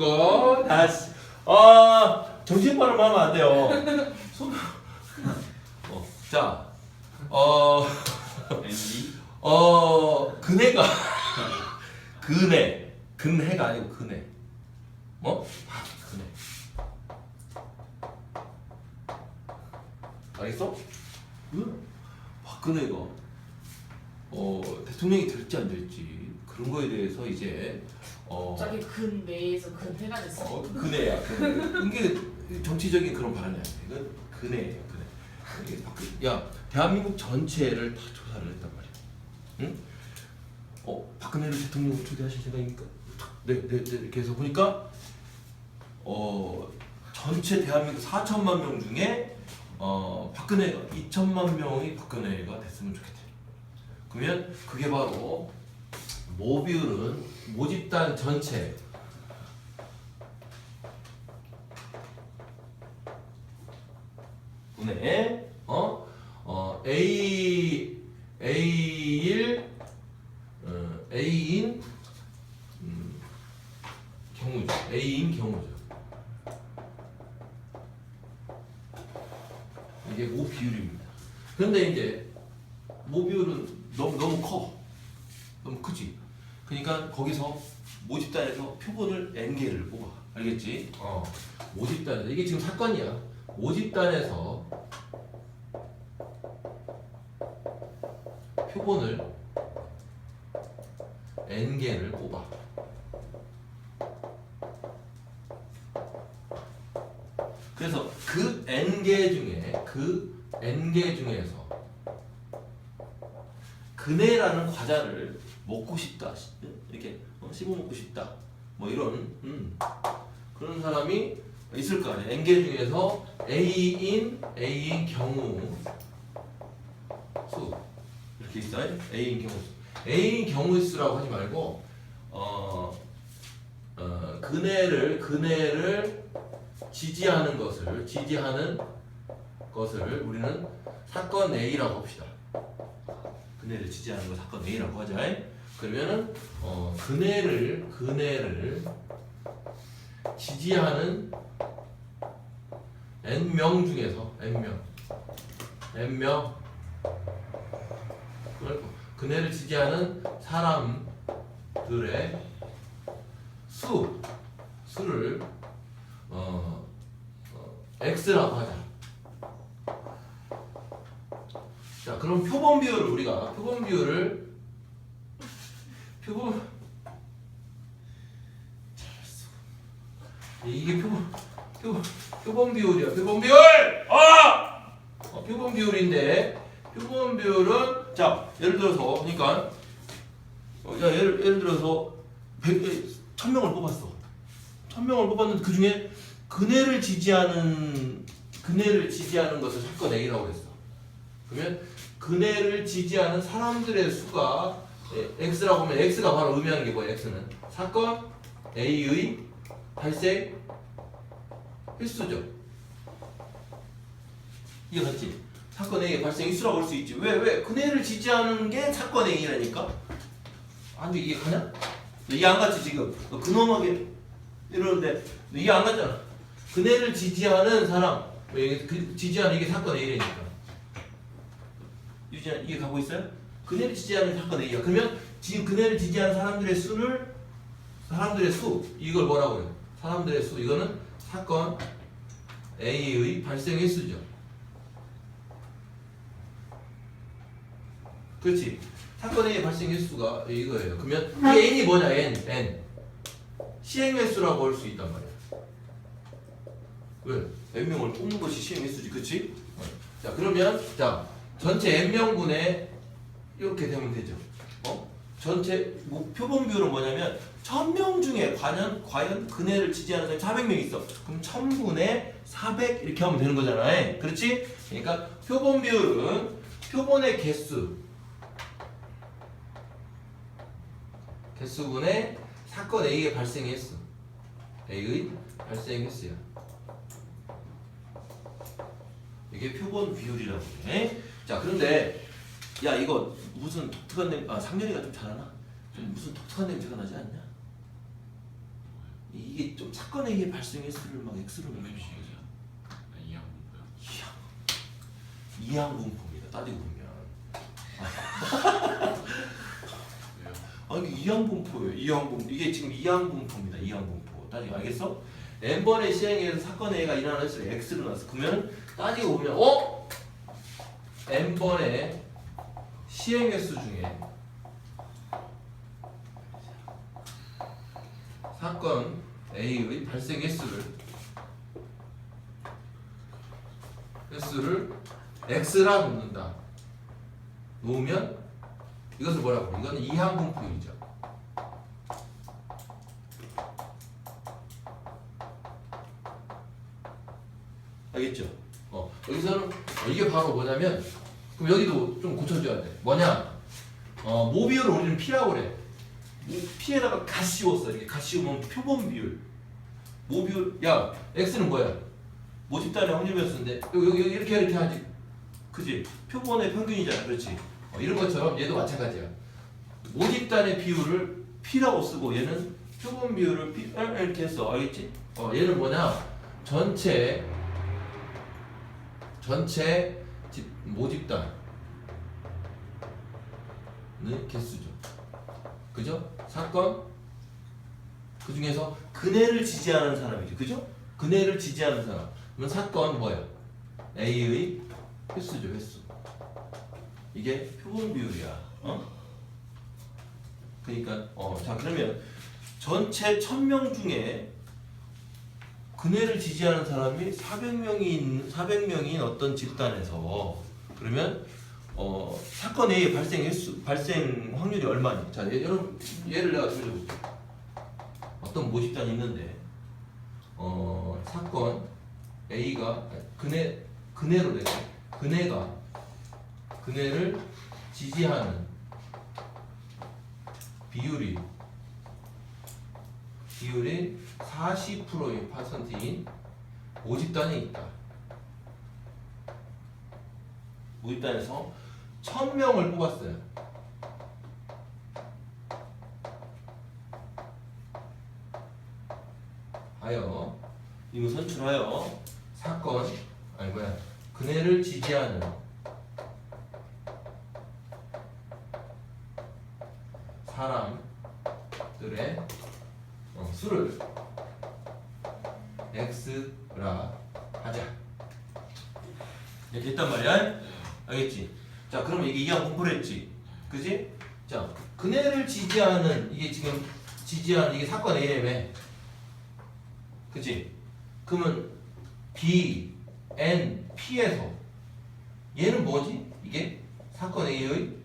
국어 다시 아 정신발음 하면 안 돼요. 손. 어, 자, 어, 어 그네가 그네 근해가 아니고 그네 뭐 그네 알겠어? 응? 박근혜가 어 대통령이 될지 안 될지 그런 거에 대해서 이제 어 갑자기 근 내에서 근태가 됐어. 어, 그네야. 그네. 이게 정치적인 그런 발언이 아니야. 이건 그네예요. 그네. 이게 박근- 야 대한민국 전체를 다 조사를 했단 말이야. 응? 어 박근혜를 대통령으로 초대하실 생각입니까? 네, 네, 네. 이렇게 해서 보니까 어 전체 대한민국 4천만 명 중에 어 박근혜가 2천만 명이 박근혜가 됐으면 좋겠대. 그러면 그게 바로 모비율은 모집단 전체 분의 어? 어 A A1 어, A인 음, 경우죠. A인 경우죠. 이게 모 비율입니다. 그런데 이제 모 비율은 너무 너무 커. 너무 크지. 그러니까 거기서 모집단에서 표본을 n 개를 뽑아. 알겠지? 어. 모집단에서 이게 지금 사건이야. 모집단에서 표본을 n 개를 뽑아. 그래서 그 n 개 중에 그 n 개 중에서 그네라는 과자를 먹고 싶다 이렇게 어, 씹어 먹고 싶다. 뭐 이런 음, 그런 사람이 있을 거 아니야 n 개 중에서 A인 A인 경우 수. 이렇게 있어요. A인 경우 수. A인 경우 수라고 하지 말고 어, 어 그네를 그네를 지지하는 것을 지지하는 것을 우리는 사건 A라고 합시다. 그네를 지지하는 거 사건 A라고 하자. 그러면은 어, 그네를 그네를 지지하는 n 명 중에서 n 명 n 명 그네를 지지하는 사람들의 수 수를 어, 어, x라고 하자. 자, 그럼 표본 비율을 우리가 표본 비율을 표본 이게 표본 표본 표본 비율이야. 표본 비율. 아! 어, 표본 비율인데 표본 비율은 자 예를 들어서 그러니까 어, 야 예를 예를 들어서 100, 1000명을 뽑았어. 1000명을 뽑았는데 그 중에 그네를 지지하는 그네를 지지하는 것을 A라고 했어. 그러면 그네를 지지하는 사람들의 수가 예, X라고 하면 X가 바로 의미하는 게 뭐야? X는 사건 A의 발생 횟수죠. 이해갔지? 사건 A의 발생 횟수라고 할수 있지. 왜? 왜? 그네를 지지하는 게 사건 A라니까? 안돼 이해 가냐? 너 이해 안 갔지 지금? 너 근엄하게 이러는데 너 이해 안 갔잖아. 그네를 지지하는 사람, 왜 이게 그 지지하는 이게 사건 A라니까. 유지한 이게 가고 있어요? 그네를 지지하는 사건 A야. 그러면 지금 그네를 지지하는 사람들의 수를 사람들의 수 이걸 뭐라고 해요? 사람들의 수 이거는 사건 A의 발생 횟수죠. 그렇지. 사건 A의 발생 횟수가 이거예요. 그러면 이 N이 뭐냐? N, N. 시행 횟수라고 할수 있단 말이야. 왜? N명을 뽑는 것이 시행 횟수지, 그렇지? 자, 그러면 자 전체 n명분의 이렇게 되면 되죠. 어? 전체 뭐 표본 비율은 뭐냐면 1000명 중에 과연 과연 그네를 지지하는 사람이 400명 있어. 그럼 1000분의 400 이렇게 하면 되는 거잖아요. 그렇지? 그러니까 표본 비율은 표본의 개수 개수분의 사건 A의 발생 횟수 A의 발생 횟수야. 이게 표본 비율이라고 해. 자 그런데 야 이거 무슨 독특한 냄, 아 상렬이가 좀 잘하나? 좀 무슨 독특한 냄새가 나지 않냐? 이게 좀 사건에 의해 발생했을 막 X를 넣는 거죠. 이양 이항 분포입니다. 따지고 보면. 왜요? 아 이게 이항 분포예요. 이항 분포. 이게 지금 이항 분포입니다. 이항 분포. 따지고 알겠어? n 번의 시행에서 사건 A가 일어나는 수 X를 넣었어. 그러면 따지고 보면 어? n 번의 횟수 중에 사건 A의 발생 횟수를 횟수를 X라 놓는다. 놓으면 이것을 뭐라고? 이거는 이항 분포이죠. 알겠죠? 어, 여기서는 어, 이게 바로 뭐냐면 그럼 여기도 좀 고쳐줘야 돼. 뭐냐? 어, 모비율을 우리는 P라고 그래. 이 P에다가 가 씌웠어. 이렇게 가 씌우면 표본 비율. 모비율. 야, X는 뭐야? 모집단의 확률 변수인데 여기, 여기 이렇게 이렇게 하지. 그지? 표본의 평균이잖아. 그렇지? 어, 이런 것처럼 얘도 마찬가지야. 모집단의 비율을 P라고 쓰고 얘는 표본 비율을 P 이렇게 했어. 알겠지? 어, 얘는 뭐냐? 전체 전체 집, 모집단의 개수죠. 그죠? 사건 그 중에서 그네를 지지하는 사람이죠. 그죠? 그네를 지지하는 사람. 그러면 사건 뭐야? A의 횟수죠, 횟수. 이게 표본 비율이야. 어? 그러니까 어, 자 그러면 전체 1000명 중에 그네를 지지하는 사람이 400명인 400명인 어떤 집단에서 그러면 어, 사건 A의 발생 횟수 발생 확률이 얼마니? 자, 예, 여러분 예를 내가 들어볼게. 어떤 모집단이 있는데 어, 사건 A가 그네 그네로 내 그네가 그네를 지지하는 비율이 비율이 40%의 파선트인 모집단에 있다. 모집단에서 1000명을 뽑았어요. 하여 이거 선출하여 사건 아니 뭐야. 그네를 지지하는. 사람들의 어, 수를 x라 하자. 이렇게 했단 말이야? 알겠지? 자 그러면 이게 이항 공부를 했지. 그지? 자 그네를 지지하는 이게 지금 지지하는 이게 사건 A라며 그지? 그러면 B, N, P에서 얘는 뭐지? 이게 사건 A의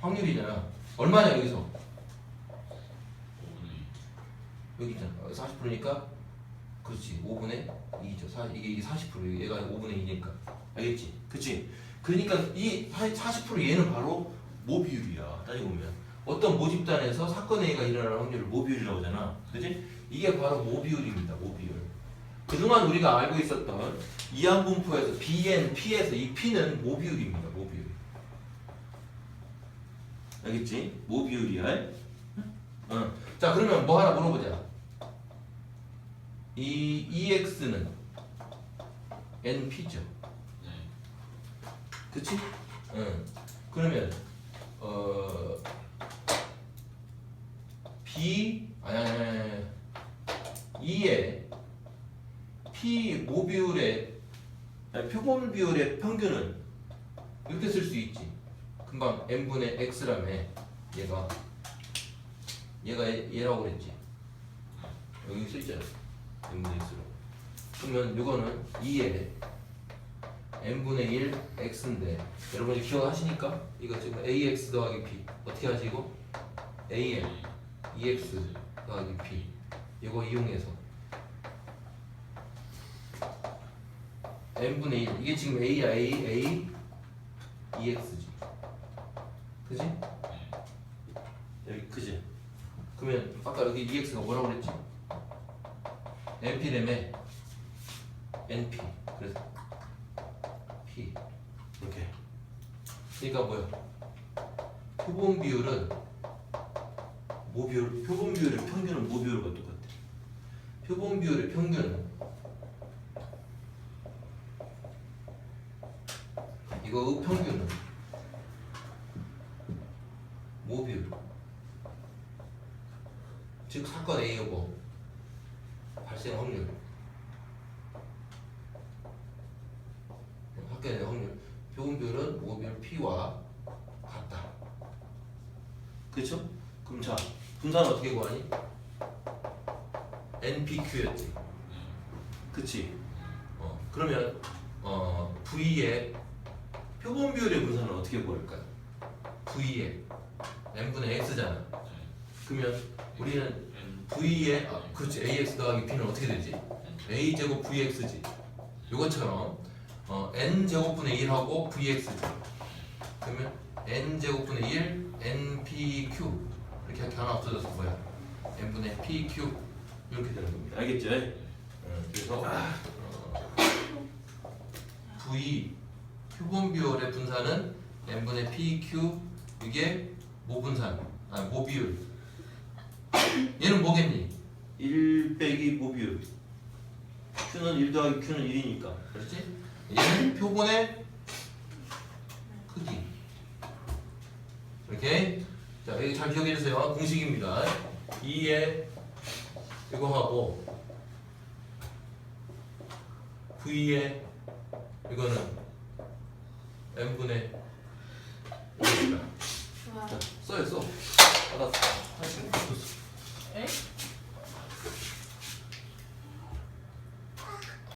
확률이잖아. 얼마냐 여기서? 5분의 여기 있잖아. 40%니까 그렇지. 5분의 2죠. 사, 이게 이게 40% 얘가 5분의 2니까. 알겠지? 그치? 그러니까 이 40% 얘는 바로 모 비율이야. 따지고 보면. 어떤 모집단에서 사건 A가 일어날 확률을 모 비율이라고 하잖아. 그지? 이게 바로 모 비율입니다. 모 비율 그동안 우리가 알고 있었던 이항분포에서 BN, P에서 이 P는 모 비율입니다. 모 비율 알겠지? 모 비율이야. 어. 자 그러면 뭐 하나 물어보자 이 EX는 NP죠 네. 그치? 응. 그러면 어 B 아니 아니 아니 아니. E의 P 모비율의 아니, 표본 비율의 평균은 이렇게 쓸 수 있지. 금방 n분의 x라며 얘가 얘가 얘- 얘라고 그랬지. 여기 써 있잖아. N분의 x로. 그러면 이거는 2에 n분의 1 x인데 여러분이 기억하시니까 이거 지금 ax 더하기 b 어떻게 하지 이거? an 2x 더하기 b 이거 이용해서 n분의 1 이게 지금 a야 a a 2x지 그지? 여기 그지? 그러면 아까 여기 2x가 뭐라고 그랬지? Np램에 np. 그래서 p. 이렇게. 그러니까 뭐야? 표본 비율은 모 비율 표본 비율의 평균은 모 비율과 똑같아. 표본 비율의 평균 이거 의 평균은 모 비율. 즉 사건 A 여부 발생 확률 학교의 확률 표본 비율은 모비율 P와 같다 그렇죠? 그럼 자 분산은 어떻게 구하니? NPQ였지 그치? 어, 그러면 어, V의 표본 비율의 분산은 어떻게 구할까요? V의 n분의 x잖아. 네. 그러면 우리는 V의 아, 그렇지 ax 더하기 b는 어떻게 되지? a 제곱 vx지. 요것처럼 어, n 제곱분의 1하고 vx지. 그러면 n 제곱분의 1 npq 이렇게 이렇게 하나 없어져서 뭐야? n분의 pq 이렇게 되는 겁니다. 알겠죠? 어, 그래서 어, v 표본 비율의 분산은 n분의 pq 이게 모분산 아 모비율 얘는 뭐겠니? 1 빼기 모비율 q는 1 더하기 q는 1이니까 그렇지? 얘는 표본의 크기. 이렇게. 자, 여기 잘 기억해 주세요. 공식입니다. 2에 이거 하고 V에 이거는 M분의 5입니다. 써요, 써. 받았어. 사실 에? 네?